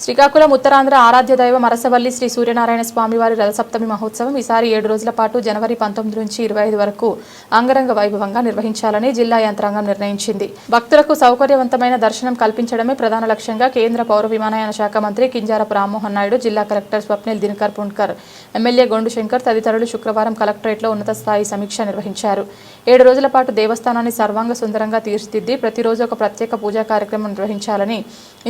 శ్రీకాకుళం ఉత్తరాంధ్ర ఆరాధ్య దైవం అరసవల్లి శ్రీ సూర్యనారాయణ స్వామివారి రథసప్తమి మహోత్సవం ఈసారి ఏడు రోజుల పాటు జనవరి పంతొమ్మిది నుంచి ఇరవై ఐదు వరకు అంగరంగ వైభవంగా నిర్వహించాలని జిల్లా యంత్రాంగం నిర్ణయించింది. భక్తులకు సౌకర్యవంతమైన దర్శనం కల్పించడమే ప్రధాన లక్ష్యంగా కేంద్ర పౌర విమానయాన శాఖ మంత్రి కింజారపు రామ్మోహన్ నాయుడు జిల్లా కలెక్టర్ స్వప్నిల్ దినకర్ పుణ్కర్ ఎమ్మెల్యే గొండు శంకర్ తదితరులు శుక్రవారం కలెక్టరేట్లో ఉన్నత స్థాయి సమీక్ష నిర్వహించారు. ఏడు రోజుల పాటు దేవస్థానాన్ని సర్వాంగ సుందరంగా తీర్చిదిద్ది ప్రతిరోజు ఒక ప్రత్యేక పూజా కార్యక్రమం నిర్వహించాలని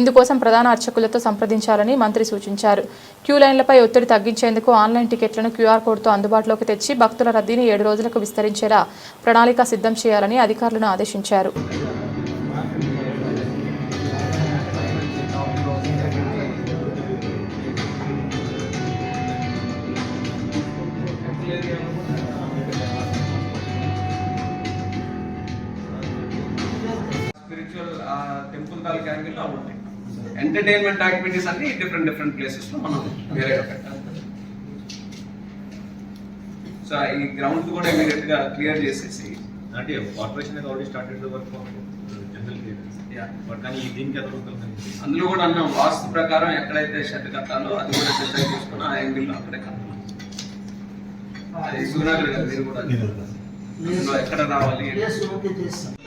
ఇందుకోసం ప్రధాన అర్చకులతో సంప్రదించాలని మంత్రి సూచించారు. క్యూ లైన్లపై ఒత్తిడి తగ్గించేందుకు ఆన్లైన్ టికెట్లను క్యూఆర్ కోడ్తో అందుబాటులోకి తెచ్చి భక్తుల రద్దీని ఏడు రోజులకు విస్తరించేలా ప్రణాళిక సిద్ధం చేయాలని అధికారులను ఆదేశించారు. స్పిరిచువల్ టెంపుల్ తాలూకా యాంగిల్లో ఉంటాయి. ఎంటర్టైన్మెంట్ యాక్టివిటీస్ అన్ని డిఫరెంట్ డిఫరెంట్ ప్లేసెస్లో మనం వేరేగా పెట్టాలి. సో ఈ గ్రౌండ్ కూడా ఇమీడియట్గా క్లియర్ చేసేసి అంటే corporation has already started the work for uh, general clearance. Yeah. But కానీ ఈ దీనికి ఎంత అందులో కూడా అన్నాం వాస్తు ప్రకారం ఎక్కడైతే షెడ్ కట్టాలో అది కూడా సిద్ధం చేసుకుని ఆ యాంగిల్లో అక్కడే కట్టాలి అది సూర్యనగర్ గారు మీరు కూడా ఎక్కడ రావాలి?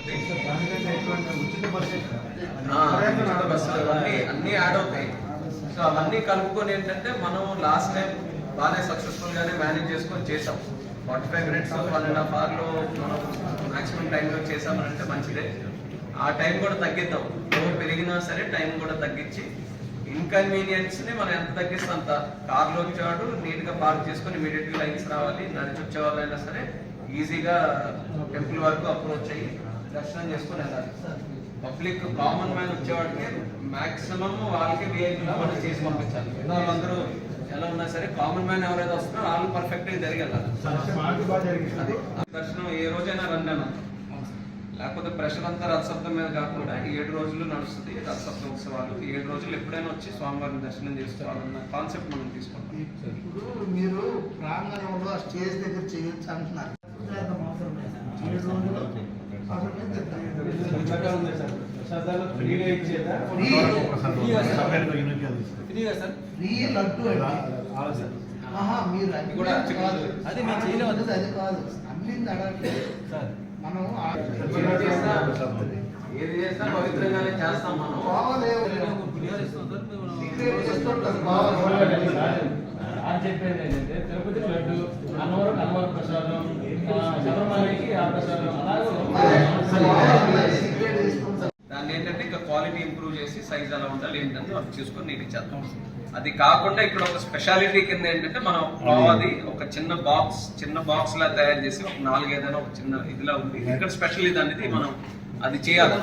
ఉచిత బస్సులు అన్ని యాడ్ అవుతాయి. సో అవన్నీ కలుపుకొని ఏంటంటే మనం లాస్ట్ టైం బాగానే సక్సెస్ఫుల్ గానే మేనేజ్ చేసుకొని చేసాం forty five minutes one and half అవర్లో మనం మాక్సిమం టైంలో చేసామనంటే మంచిదే. ఆ టైం కూడా తగ్గిద్దాం. లోడ్ పెరిగినా సరే టైం కూడా తగ్గించి ఇన్కన్వీనియన్స్ని మనం ఎంత తగ్గిస్తే? అంత కార్లో వచ్చేవాడు నీట్గా పార్క్ చేసుకొని ఇమీడియట్గా లైన్స్ రావాలి. నడిచి వచ్చే వాళ్ళైనా సరే ఈజీగా టెంపుల్ వరకు అప్రోచ్ అయ్యి దర్శనం చేసుకుని వెళ్ళాలి. పబ్లిక్ కామన్ మ్యాన్ వచ్చేవాడికి మాక్సిమం వాళ్ళకి విఐపీ మనం చేసి పంపించాలి. మిగతా వాళ్ళందరూ ఎలా ఉన్నా సరే కామన్ మ్యాన్ ఎవరైతే వస్తున్నారో వాళ్ళు పర్ఫెక్ట్గా జరిగి దర్శనం ఏ రోజైనా రండి అన్న లేకపోతే ప్రెషర్ అంతా రథసప్తం మీద కాకుండా ఏడు రోజులు నడుస్తుంది. రథసప్తం ఉత్సవాలు ఏడు రోజులు ఎప్పుడైనా వచ్చి స్వామివారిని దర్శనం చేసుకోవాలన్న కాన్సెప్ట్ మనం తీసుకుంటాం. ఇప్పుడు మీరు ప్రాంగణంలో ఆ స్టేజ్ దగ్గర చేయొచ్చు అంటున్నారు. ఏడు రోజులు ఫ్రీ లడ్డు మీరు ఇది కూడా అది మేము చేయలేము అది కాదు అన్ని అడగట్లేదు మనం ఏది చేసినా పవిత్రంగానే చేస్తాం మనం అని చెప్పేది ఏంటంటే తిరుపతి లడ్డు అన్నవరం అన్నవరం ప్రసాదం దాన్ని ఏంటంటే ఇంకా క్వాలిటీ ఇంప్రూవ్ చేసి సైజ్ ఎలా ఉండాలి ఏంటంటే అది చూసుకొని నీకు ఇచ్చేద్దాం అది కాకుండా ఇక్కడ ఒక స్పెషాలిటీ కింద ఏంటంటే మనం పావది ఒక చిన్న బాక్స్ చిన్న బాక్స్ లా తయారు చేసి ఒక నాలుగు ఏదైనా ఒక చిన్న ఇదిలా ఉంది. ఇక్కడ స్పెషల్ ఇది అనేది మనం అది చేయాలి.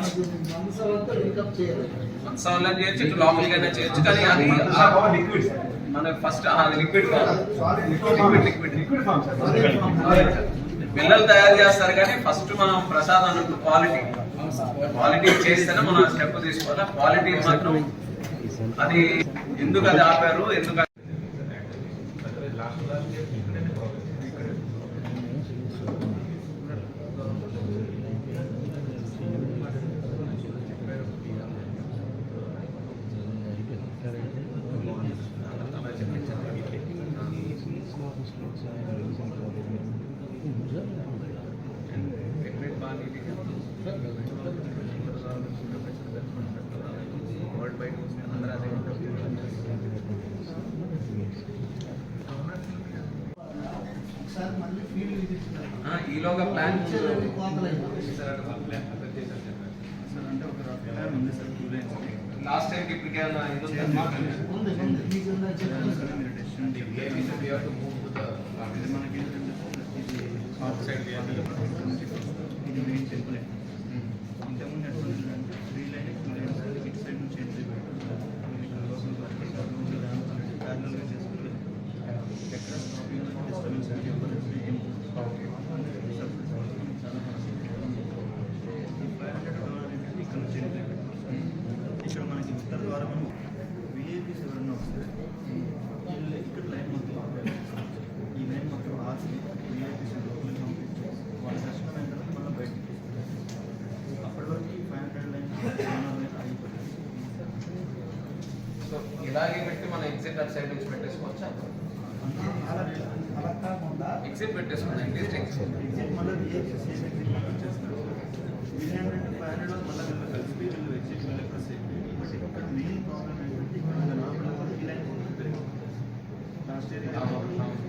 మనసాలను చేయొచ్చు ఇటు లోపలికైనా చేయొచ్చు కానీ అది ఆ- మన ఫస్ట్ అది లిక్విడ్ లిక్విడ్ లిక్విడ్ లిక్విడ్ పిల్లలు తయారు చేస్తారు కానీ ఫస్ట్ మనం ప్రసాదం క్వాలిటీ క్వాలిటీ చేస్తేనే మనం స్టెప్ తీసుకోవాలి. క్వాలిటీ మాత్రం అది ఎందుకు అది ఆపారు? ఎందుకు అది- ఫీల్డ్ విజిట్ చేయాలి. ఆ, ఈలోగా ప్లాన్. లాస్ట్ టైం ఇప్పటికేమన్నా ఇది ఉందా? ఉంది ఉంది. మన ఎగ్జిట్ అటు సైడ్ నుంచి పెట్టేసుకోవచ్చు అలా అలా కాకుండా ఎగ్జిట్ పెట్టేసుకోండి అట్లీస్ట్ ఎగ్జిట్ ఎగ్జిట్ మళ్ళీ విఏపీ సేమ్ ఎగ్జిట్ మనం చేస్తున్నారు వీళ్ళేంటంటే ఫైవ్ హండ్రెడ్ మళ్ళీ వీళ్ళు కలిసి వీళ్ళు ఎగ్జిట్ వీళ్ళు ప్లస్ అయిపోయి బట్ ఇక్కడ మెయిన్ ప్రాబ్లం ఏంటంటే ఇక్కడ నార్మల్ ఈ లైన్ కొంచెం పెరిగింది last year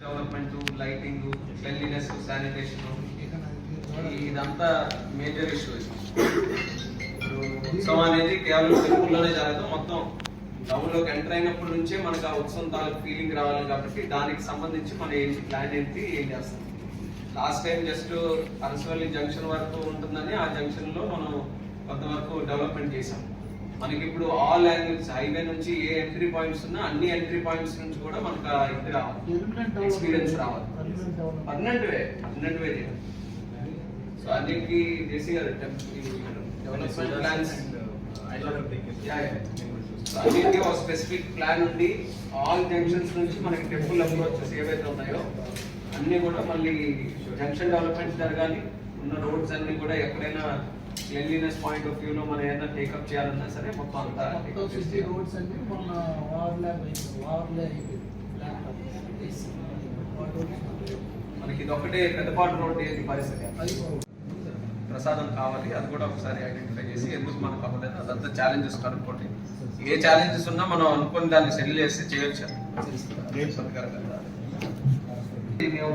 development lighting cleanliness sanitation ఇదంతా మేజర్ ఇష్యూ ఉత్సవం అనేది కేవలం టెంపుల్లోనే జరగదు. మొత్తం టౌన్ ఎంటర్ అయినప్పటి నుంచే మనకు ఆ ఉత్సవం తాలూకు ఫీలింగ్ రావాలి కాబట్టి దానికి సంబంధించి మన ఏంటి ప్లాన్ ఏంటి ఏం చేస్తాం. Last time just Arasavalli junction వరకు ఉంటుందని ఆ జంక్షన్లో మనం కొంతవరకు డెవలప్మెంట్ చేసాం మనకి ఇప్పుడు ఆల్ యాంగిల్స్ హైవే నుంచి ఏ ఎంట్రీ పాయింట్స్ ఉన్నా అన్ని ఎంట్రీ పాయింట్స్ నుంచి కూడా మనకు ఇది రావాలి. ఎక్స్పీరియన్స్ రావాలి. Permanent way permanent way so అన్నిటికీ చేసి కదా డెవలప్మెంట్ ప్లాన్స్ అన్నిటికీ ఒక స్పెసిఫిక్ ప్లాన్ ఉండి ఆల్ జంక్షన్స్ నుంచి మనకి టెంపుల్ అప్రోచెస్ ఏవైతే ఉన్నాయో అన్ని కూడా మళ్ళీ జంక్షన్ డెవలప్మెంట్ జరగాలి. ఉన్న రోడ్స్ అన్ని కూడా ఎక్కడైనా క్లెన్లీనెస్ పాయింట్ ఆఫ్ వ్యూలో మనం ఏదైనా టేకప్ చేయాలన్నా సరే మొత్తం అంతా. రోడ్స్ అన్ని మొన్న మనకి ఇది ఒకటే పెద్దపాటు రోడ్ ఏంటి పరిస్థితి. ప్రసాదం కావాలి అది కూడా ఒకసారి ఐడెంటిఫై చేసి ఎందుకు మనకు అవ్వలేదు అదంతా ఛాలెంజెస్ కనుక్కోండి ఏ ఛాలెంజెస్ ఉన్నా మనం అనుకుని దాన్ని సెటిల్ చేసి చేయొచ్చు.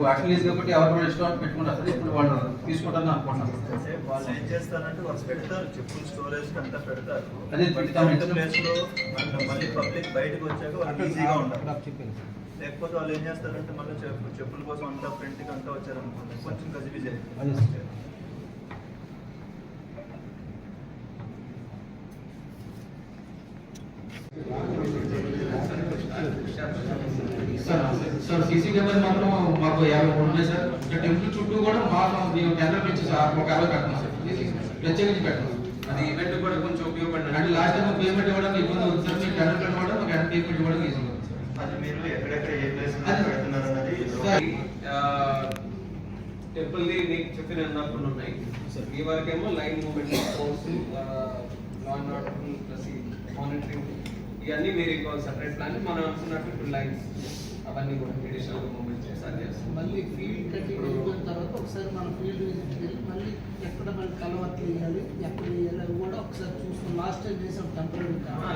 కాబట్టి ఎవరు కూడా ఇష్టం పెట్టుకుంటారు సార్ ఇప్పుడు వాళ్ళు తీసుకుంటారని అనుకుంటున్నాను అంటే వాళ్ళు ఏం చేస్తారంటే వాళ్ళు పెడతారు చెప్పులు స్టోరేజ్ అంతా పెడతారు. అదే పెడతాం. ప్లేస్లో మళ్ళీ- పబ్లిక్ బయటకు వచ్చాక వాళ్ళకి ఈజీగా ఉండాలి లేకపోతే వాళ్ళు ఏం చేస్తారంటే మళ్ళీ చెప్పు చెప్పుల కోసం అంతా ఫ్రంట్కి అంతా వచ్చారనుకోండి కొంచెం గజిబిజి సార్. సార్ సీసీ కెమెరా మాత్రం మాకు యాభై మూడు ఉన్నాయి సార్. ఇంకా టెంపుల్ చుట్టూ కూడా మాకు మేము కెమెరా పెంచి సార్ ఒక యాభై పెట్టినాం సార్. ప్రత్యేకించి పెట్టినాం అది ఈవెంట్ కూడా కొంచెం ఉపయోగపడిన అంటే లాస్ట్ టైం పేమెంట్ ఇవ్వడానికి ఇబ్బంది అవుతుంది సార్. మీరు టెండర్ కట్టుకోవడం మాకు పేమెంట్ ఇవ్వడం ఈజీ అది మీరు ఎక్కడెక్కడ ఏ ప్లేస్ అది- పెడుతున్నారు అన్నది సార్. టెంపుల్ ది నీకు చెప్పిన అన్నప్పుడు ఉన్నాయి. ఈ వరకేమో line movement force order plus monitoring ఇవన్నీ మీరు ఇంకో సెపరేట్ ప్లాన్ మనం అనుకున్నట్టు ఇప్పుడు లైన్స్ అవన్నీ కూడా అడిషనల్ మూమెంట్ చేసి అది చేస్తాం. మళ్ళీ ఫీల్డ్ కటింగ్ అయిపోయిన తర్వాత ఒకసారి మన ఫీల్డ్ విజిట్ వెళ్ళి మళ్ళీ ఎక్కడ మళ్ళీ కలవత్తి వేయాలి ఎక్కడ వేయాలి అవి కూడా ఒకసారి చూసుకుని లాస్ట్ టైం చేసాం టెంపరీ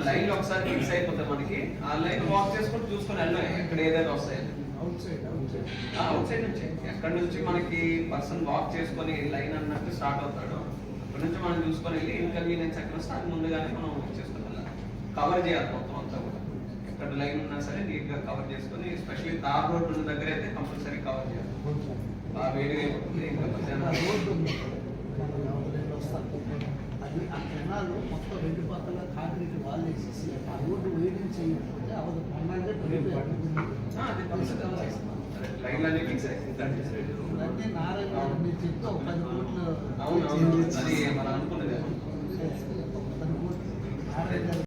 లైన్ ఒకసారి ఫిక్స్ అయిపోతే మనకి. ఆ లైన్ వాక్ చేసుకుంటూ చూసుకొని వెళ్ళాం ఎక్కడ ఏదైనా వస్తాయని outside outside outside నుంచి. ఎక్కడ నుంచి మనకి పర్సన్ వాక్ చేసుకొని లైన్ అన్నట్టు స్టార్ట్ అవుతాడు. అక్కడ నుంచి మనం చూసుకొని వెళ్ళి ఇన్కన్వీనియన్స్ ఎక్కడ వస్తే అది ముందుగానే మనం చేసుకొని వెళ్ళాలి కవర్ చేయాలి మొత్తం అంతా కూడా. ఎక్కడ లైన్ ఉన్నా సరే నీట్గా కవర్ చేసుకొని ఎస్పెషల్లీ తార్ రోడ్ ఉన్న దగ్గర అయితే కంపల్సరీ కవర్ చేయాలి. బాగా వేడిగా అయిపోతుంది ఇంకా మధ్యాహ్నం. అది ఆ కెనాల్ మొత్తం రెండు పక్కల కాంక్రీట్ వాల్ వేసేసి ఆ రోడ్డు చేయకపోతే అవదు నారాయణ మీరు చెప్తే ఒక పది కోట్లు అనుకున్నది. పది కోట్లు.